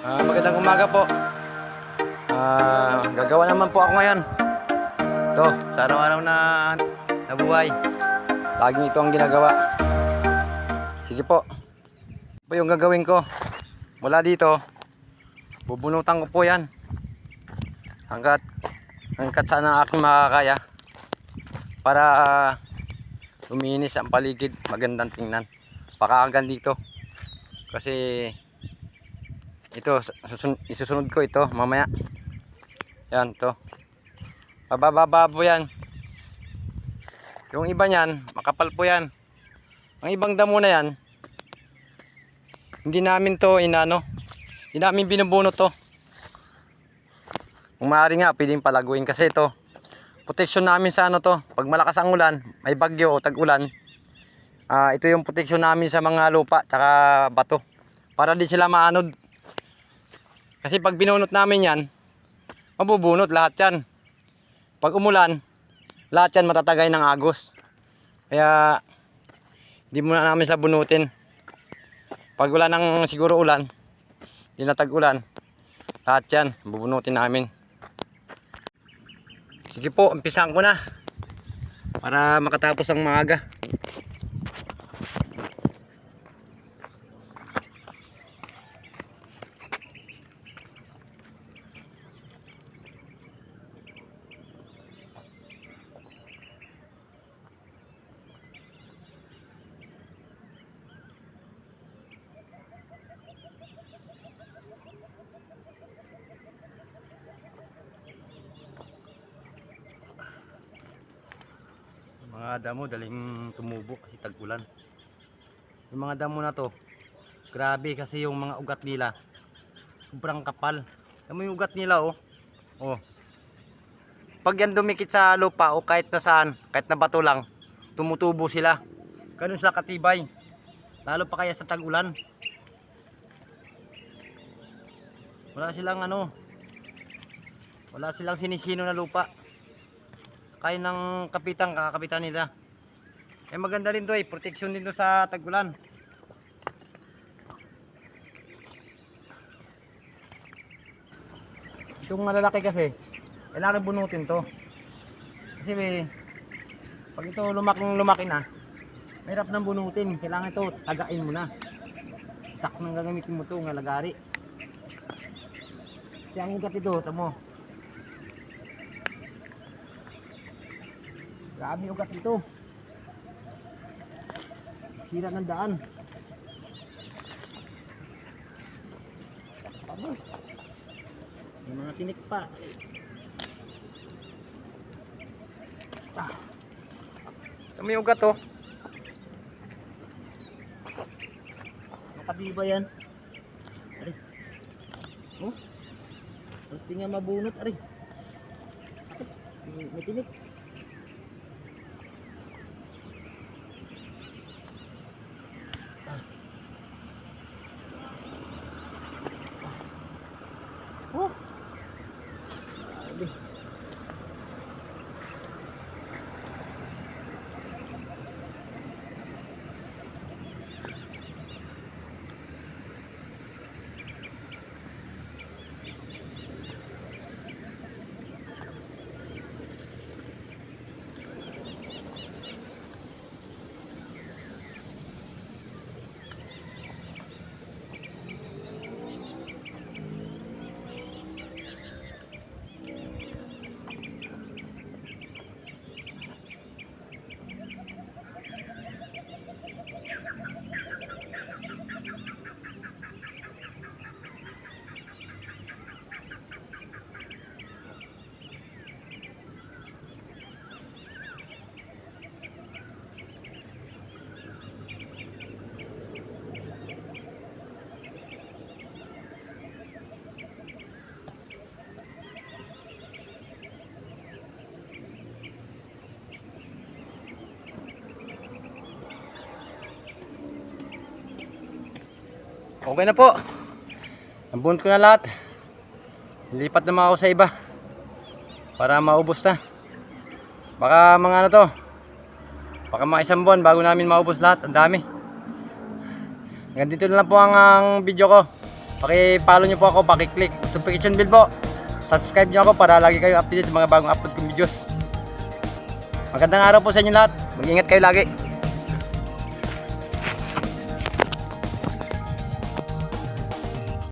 Ah, magandang umaga po. Ah, gagawa naman po ako ngayon. Ito, sa araw-araw na nabuhay. Laging ito ang ginagawa. Sige po. Ito yung gagawin ko. Mula dito, bubunutan ko po yan. Hanggat, hanggat sana aking makakaya. Para ah, luminis ang paligid, magandang tingnan. Baka hanggang dito. Kasi ito, susun isusunod ko ito mamaya. Yan, to. Pabababa po yan. Yung iba niyan, makapal po yan. Ang ibang damo na yan, hindi namin to inano. Hindi namin binubunot to. Kung nga, pwedeng palaguin kasi ito. Protection namin sa ano to. Pag malakas ang ulan, may bagyo o tag-ulan, ah ito yung protection namin sa mga lupa tsaka bato. Para di sila maanod. Kasi pag binunot namin yan, mabubunot lahat yan. Pag umulan, lahat yan matatagay ng agos. Kaya, di muna namin sila bunutin. Pag wala nang siguro ulan, di na tag-ulan, lahat yan, bubunutin namin. Sige po, umpisahan ko na. Para makatapos ang maaga. Mga damo daling tumubo kasi tag-ulan. Yung mga damo na to, grabe kasi yung mga ugat nila, sobrang kapal. Alam mo yung ugat nila oh. Oh. Pag yan dumikit sa lupa o kahit na saan, kahit na bato lang, tumutubo sila. Ganun sila katibay. Lalo pa kaya sa tag-ulan. Wala silang ano, wala silang sinisino na lupa kaya ng kapitan, kakakapitan nila. Eh maganda rin to eh, protection din to sa tagulan. Itong malalaki kasi, kailangan bunutin to. Kasi eh, pag ito lumaking lumaki na, mahirap nang bunutin. Kailangan ito, tagain mo na. Tak nang gagamitin mo to, ng lagari. Kasi ang ugat ito, tamo, Grabe ugat dito. Sira ng daan. May mga tinik pa. Ah. Kami ugat to. Nakadiba yan. Ari. Oh. Gusto nga mabunot, ari. May, may tinik. Okay na po. Nabunot ko na lahat. Lipat naman ako sa iba. Para maubos na. Baka mga ano to. Baka mga isang buwan bago namin maubos lahat. Ang dami. Hanggang dito na lang po ang, ang video ko. Paki-follow nyo po ako, paki-click notification bell po. Subscribe nyo ako para lagi kayo updated sa mga bagong upload kong videos. Magandang araw po sa inyo lahat. Mag-ingat kayo lagi.